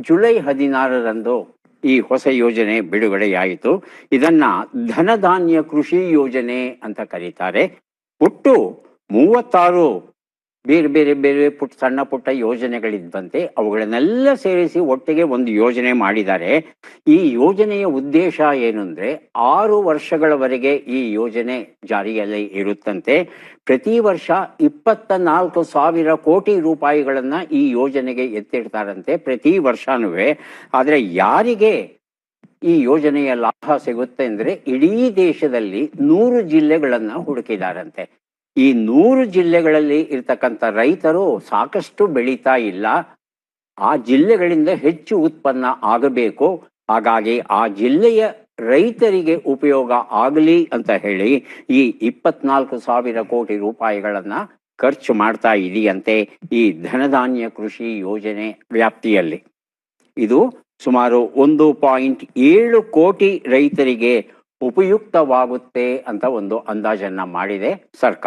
July ಹದಿನಾರರಂದು ಈ ಹೊಸ ಯೋಜನೆ ಬಿಡುಗಡೆಯಾಯಿತು. ಇದನ್ನ ಧನಧಾನ್ಯ ಕೃಷಿ ಯೋಜನೆ ಅಂತ ಕರೀತಾರೆ. ಒಟ್ಟು ಮೂವತ್ತಾರು ಬೇರೆ ಬೇರೆ ಬೇರೆ ಪುಟ್ಟ ಸಣ್ಣ ಪುಟ್ಟ ಯೋಜನೆಗಳಿದ್ದಂತೆ ಅವುಗಳನ್ನೆಲ್ಲ ಸೇರಿಸಿ ಒಟ್ಟಿಗೆ ಒಂದು ಯೋಜನೆ ಮಾಡಿದ್ದಾರೆ. ಈ ಯೋಜನೆಯ ಉದ್ದೇಶ ಏನು ಅಂದರೆ ಆರು ವರ್ಷಗಳವರೆಗೆ ಈ ಯೋಜನೆ ಜಾರಿಯಲ್ಲಿ ಇರುತ್ತಂತೆ. ಪ್ರತಿ ವರ್ಷ ಇಪ್ಪತ್ತ ನಾಲ್ಕು ಸಾವಿರ ಕೋಟಿ ರೂಪಾಯಿಗಳನ್ನ ಈ ಯೋಜನೆಗೆ ಎತ್ತಿಡ್ತಾರಂತೆ ಪ್ರತಿ ವರ್ಷನೂ ಆದರೆ ಯಾರಿಗೆ ಈ ಯೋಜನೆಯ ಲಾಭ ಸಿಗುತ್ತೆ ಅಂದ್ರೆ ಇಡೀ ದೇಶದಲ್ಲಿ ನೂರು ಜಿಲ್ಲೆಗಳನ್ನ ಹುಡುಕಿದಾರಂತೆ. ಈ ನೂರು ಜಿಲ್ಲೆಗಳಲ್ಲಿ ಇರ್ತಕ್ಕಂಥ ರೈತರು ಸಾಕಷ್ಟು ಬೆಳೀತಾ ಇಲ್ಲ. ಆ ಜಿಲ್ಲೆಗಳಿಂದ ಹೆಚ್ಚು ಉತ್ಪನ್ನ ಆಗಬೇಕು. ಹಾಗಾಗಿ ಆ ಜಿಲ್ಲೆಯ ರೈತರಿಗೆ ಉಪಯೋಗ ಆಗಲಿ ಅಂತ ಹೇಳಿ ಈ ಇಪ್ಪತ್ನಾಲ್ಕು ಸಾವಿರ ಕೋಟಿ ರೂಪಾಯಿಗಳನ್ನ ಖರ್ಚು ಮಾಡ್ತಾ ಇದೆಯಂತೆ ಈ ಧನಧಾನ್ಯ ಕೃಷಿ ಯೋಜನೆ ವ್ಯಾಪ್ತಿಯಲ್ಲಿ. ಇದು ಸುಮಾರು ಒಂದು ಪಾಯಿಂಟ್ ಏಳು ಕೋಟಿ ರೈತರಿಗೆ ಉಪಯುಕ್ತವಾಗುತ್ತೆ ಅಂತ ಒಂದು ಅಂದಾಜನ್ನ ಮಾಡಿದೆ ಸರ್ಕಾರ.